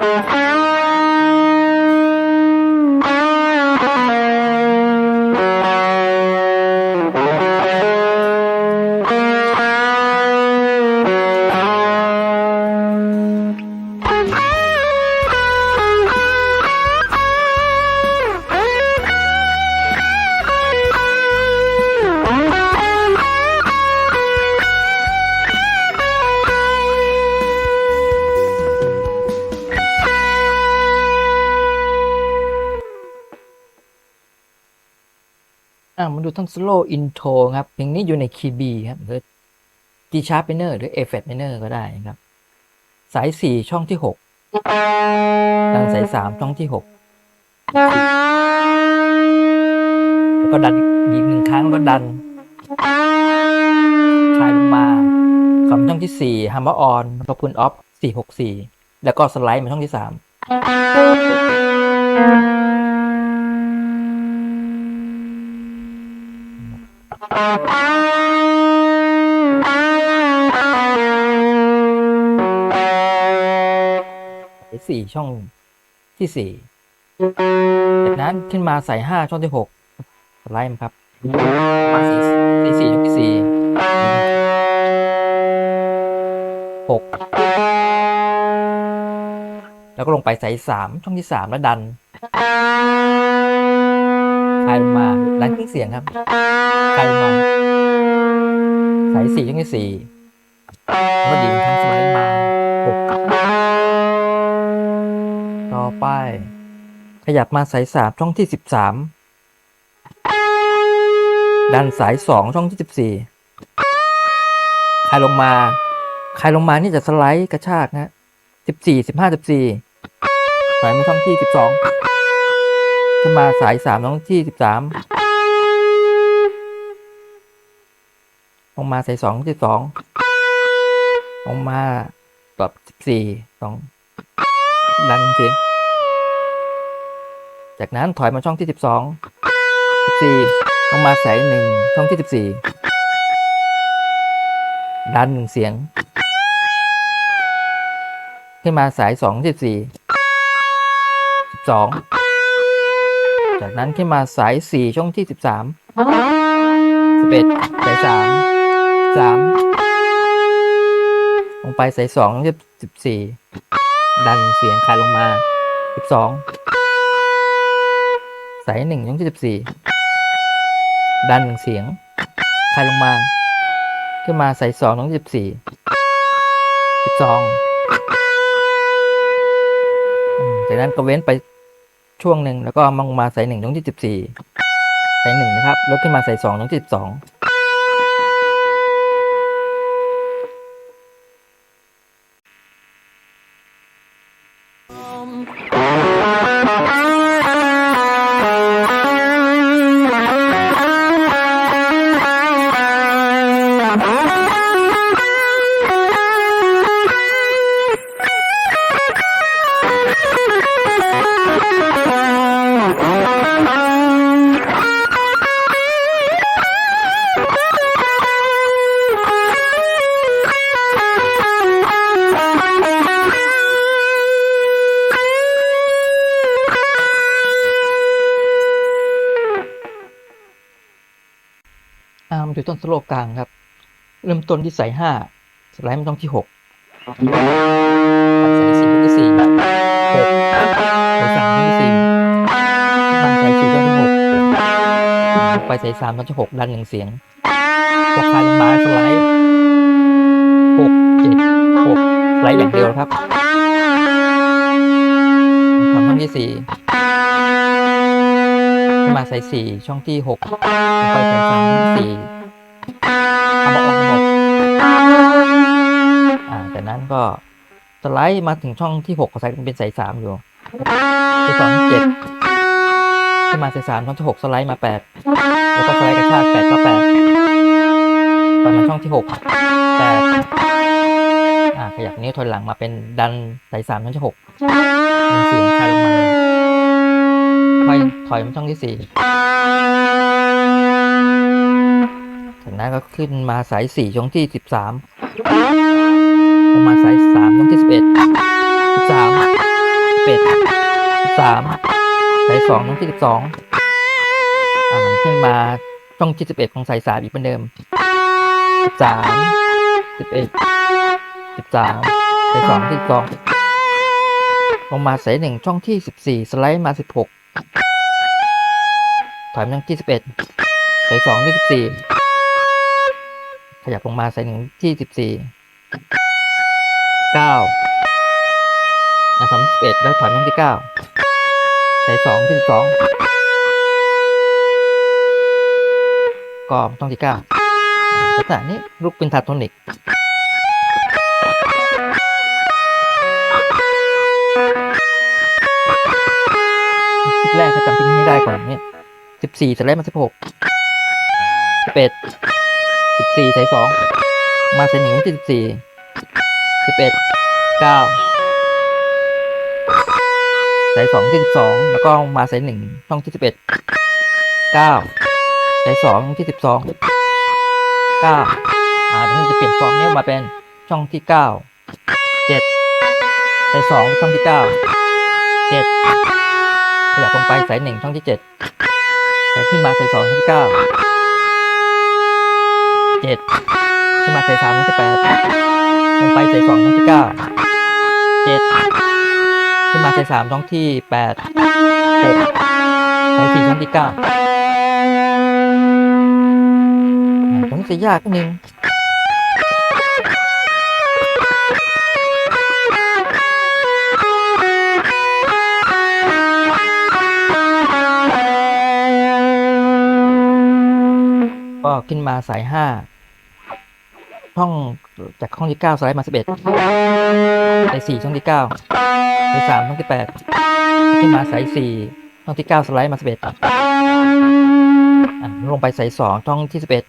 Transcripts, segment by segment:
อ่า มาดูท่อนสโลอินโทรครับเพลงนี้อยู่ในคีย์ B ครับหรือ G sharp minor หรือ A flat minor ก็ได้ครับ สายสี่ช่องที่หกดันสายสามช่องที่หกแล้วก็ดันอีกหนึ่งครั้งแล้วก็ดันคลายลงมาคำช่องที่สี่ฮัมเบอร์ออนแล้วก็พุนออฟสี่หกสี่แล้วก็สไลด์มาช่องที่สาม สายสี่ช่องที่สี่จากนั้นขึ้นมาใสายห้าช่องที่หกสไลด์ครับมาสายสายสี่ช่องที่สี่หกแล้วก็ลงไปใสายสามช่องที่สามแล้วดัน ลายลงมาดันขึ้นเสียงครับคลายลงมาสายสี่ช่องที่สี่แล้วก็ดีดทั้งสไลด์มาหกต่อไป ขยับมาสายสามช่องที่สิบสามดันสายสองช่องที่สิบสี่คลายลงมาคลายลงมานี่จะสไลด์กระชากนะสิบสี่สิบห้าสิบสี่สายมาช่องที่สิบสอง ขึ้นมาสายสามช่องที่สิบสามลงมาสายสองที่สองลงมาแบบสิบสี่สองดันเสียงจากนั้นถอยมาช่องที่สิบสองสิบสี่ลงมาสายหนึ่งช่องที่สิบสี่ดันหนึ่งเสียง ขึ้นมาสายสองสิบสี่สิบสอง จากนั้นขึ้นมาสายสี่ช่องที่สิบสามสิบเอ็ดสายสามสามลงไปสายสองที่สิบสี่ดันเสียงคลายลงมาสิบสองสายหนึ่งช่องที่สิบสี่ดันหนึ่งเสียงคลายลงมา ขึ้นมาสายสองช่องที่สิบสี่สิบสองอืมจากนั้นก็เว้นไป ช่วงหนึ่งแล้วก็มาลงมาสายหนึ่งช่องที่สิบสี่สายหนึ่งนะครับลดขึ้นมาสายสองช่องที่สิบสอง อ่ามาดูต้นสโลกลางครับ เริ่มต้นที่สายห้าสไลด์มาช่องที่หกสายสี่ช่ที่สี่หกสายสามช่องที่สี่มาสายสี่ช่องที่หกไปสายสามช่องที่หกดันหนึ่งเสียงพอคลายลงมาสไลด์หกเจ็ดหกสไลด์อย่างเดียวครับทำช่องที่สี่ขึ้นมาสายสี่ช่องที่หกไปสายสามสี่ ทำออกหกอ่าจากนั้นก็สไลด์มาถึงช่องที่หกก็ใส่เป็นสายสามอยู่ที่สองเจ็ดขึ้นมาสายสามช่องที่หกสไลด์มาแปดแล้วก็สไลด์กระชากแปดก็แปดตอนมาช่องที่หกแปดอ่าขยับนิ้วถอยหลังมาเป็นดันสายสามช่องที่หกหนึ่งเสียงคลายลงมาถอยถอยมาช่องที่สี่ นั้นก็ขึ้นมาสายสี่ช่องที่สิบสามลงมาสายสามช่องที่สิบเอ็ดสิบสามสามสายสองช่องที่สิบสองอ่าขึ้นมาช่องที่สิบเอ็ดของสายสามอีกเหมือนเดิมสิบสามสิบเอ็ดสิบสามสายสองที่สิบสองลงมาสายหนึ่งช่องที่สิบสี่สไลด์มาสิบหกถอยมาช่องที่สิบเอ็ดสายสองที่สิบสี่ ขยับลงมาสายหนึ่งที่สิบสี่เก้าอะสามสิบเอ็ดแล้วถอยมาที่เก้าใส่สองที่สองก็ต้องที่เก้าลักษณะนี้ลูกเป็นทาโทนิกคลิปแรกก็จำที่นี้ให้ได้ก่อนเนี่ยสิบสี่สไลด์มาสิบหกสิบเอ็ด สิบสี่ใส่สองมาใส่หนึ่งที่สิบสี่สิบเอ็ดเก้าสายสองที่สิบสองแล้วก็มาสายหนึ่งช่องที่สิบเอ็ดเก้าสายสองที่สิบสองเก้าอ่าทีนี้จะเปลี่ยนฟอร์มนี้มาเป็นช่องที่เก้าเจ็ดสายสองช่องที่เก้าเจ็ดขยับลงไปสายหนึ่งช่องที่เจ็ดสายขึ้นมาสายสองช่องที่เก้า เจ็ดขึ้นมาสายสามช่องที่แปดลงไปสายสองช่องที่เก้าเจ็ดขึ้นมาสายสามช่องที่แปดหกสายสี่ช่องที่เก้าอ่าตรงนี้จะยากนิดนึง ก็ขึ้นมาสายห้าช่องจากช่องที่เก้าสไลด์มาสิบเอ็ดสายสี่ช่องที่เก้าสายสามช่องที่แปดขึ้นมาสายสี่ช่องที่เก้าสไลด์มาสิบเอ็ดอะลงไปสายสองช่องที่สิบเอ็ด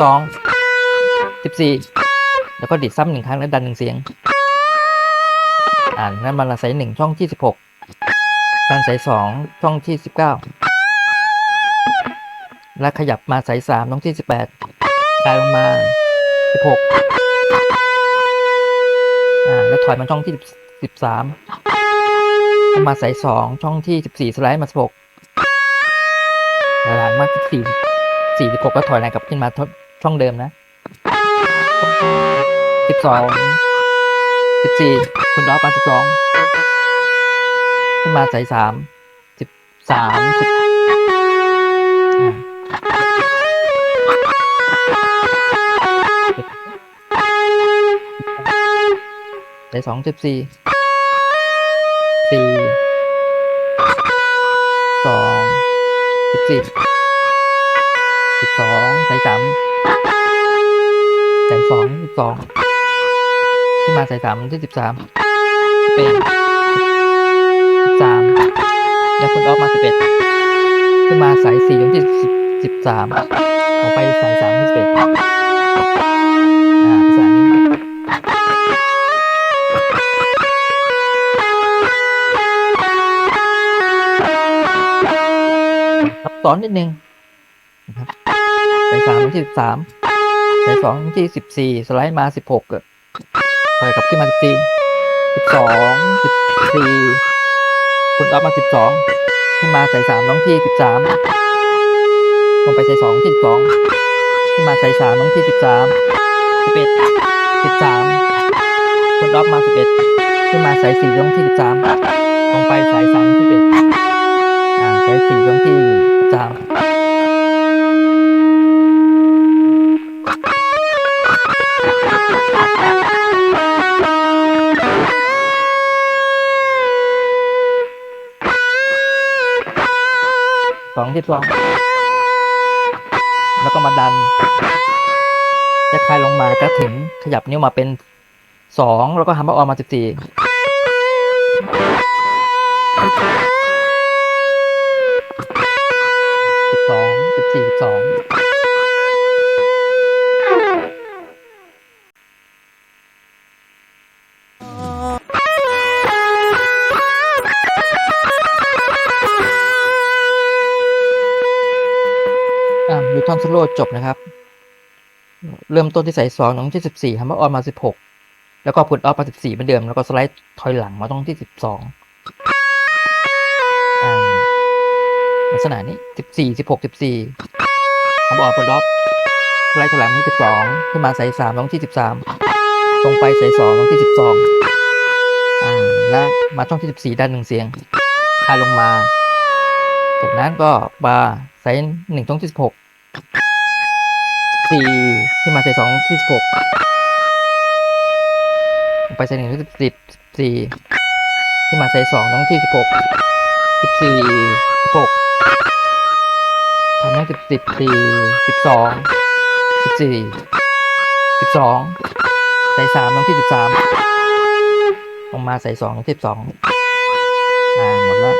สองสิบสี่แล้วก็ดิดซ้ำหนึ่งครั้งแล้วดันหนึ่งเสียง อ่านนั้นมาละสายหนึ่งช่องที่สิบหกดันสายสองช่องที่สิบเก้า แล้วขยับมาสายสามช่องที่สิบแปดกลายลงมาสิบหกอ่าแล้วถอยมาช่องที่สิบสามมาสายสองช่องที่สิบสี่สไลด์มาสิบหกหลังมาสิบสี่สี่สิบหกก็ถอยแรงกลับขึ้นมาช่องเดิมนะสิบสองสิบสี่คุณดอฟมาสิบสองขึ้นมาสายสามสิบสามสิบ สายสองสิบสี่สี่สองสิบสี่สิบสองสายสามสายสองสิบสองขึ้นมาสายสามที่สิบสามเป็นสิบสามแล้วคุณออกมาสิบเอ็ดขึ้นมาสายสี่ที่สิบสิบสามออกไปสายสามที่สิบเอ็ดอ่าภาษานี้ ซับซ้อนนิดนึงนะครับสายสามที่สิบสามสายสองที่สิบสี่สไลด์มาสิบหกถอยกลับขึ้นมาสิบสี่สิบสองสิบสี่คุณออฟมาสิบสองขึ้นมาสายสามน้องที่สิบสามลงไปสายสองที่สิบสองขึ้นมาสายสามน้องที่สิบสามสิบเอ็ดสิบสามคุณออฟมาสิบเอ็ดขึ้นมาสายสี่น้องที่สิบสามลงไปสายสามสิบเอ็ดอ่าใช้สี่ช่องที่ สาสองที่สองแล้วก็มาดันจะคลายลงมาก็ถึงขยับนิ้วมาเป็นสองแล้วก็หันมาออกมาสิบสี่ สี่สองอ่ายูทอนสโลจบนะครับ เริ่มต้นที่ใส่สองน้องที่สิบสี่ทำมาออนมาสิบหกแล้วก็พุทออฟมาสิบสี่เหมือนเดิม แล้วก็สไลด์ถอยหลังมาตรงที่สิบสอง ลักษณะนี้สิบสี่สิบหกสิบสี่ทำออกปลดล็อกไล่ถลังที่สิบสองขึ้นมาสายสามลงที่สิบสามตรงไปสายสองลงที่สิบสองอ่าและมาช่องที่สิบสี่ด้านหนึ่งเสียงคายลงมา จากนั้นก็บาร์สายหนึ่งช่องที่สิบหกสี่ที่มาสายสองที่สิบหกลงไปสายหนึ่งที่สิบสิบสี่ที่มาสายสองลงที่สิบหกสิบสี่สิบหก ทำให้สิบสิบสี่สิบสองสิบสี่สิบสองใส่สามลงที่สิบสามลงมาใส่สองลงที่สิบสองอ่าหมดแล้ว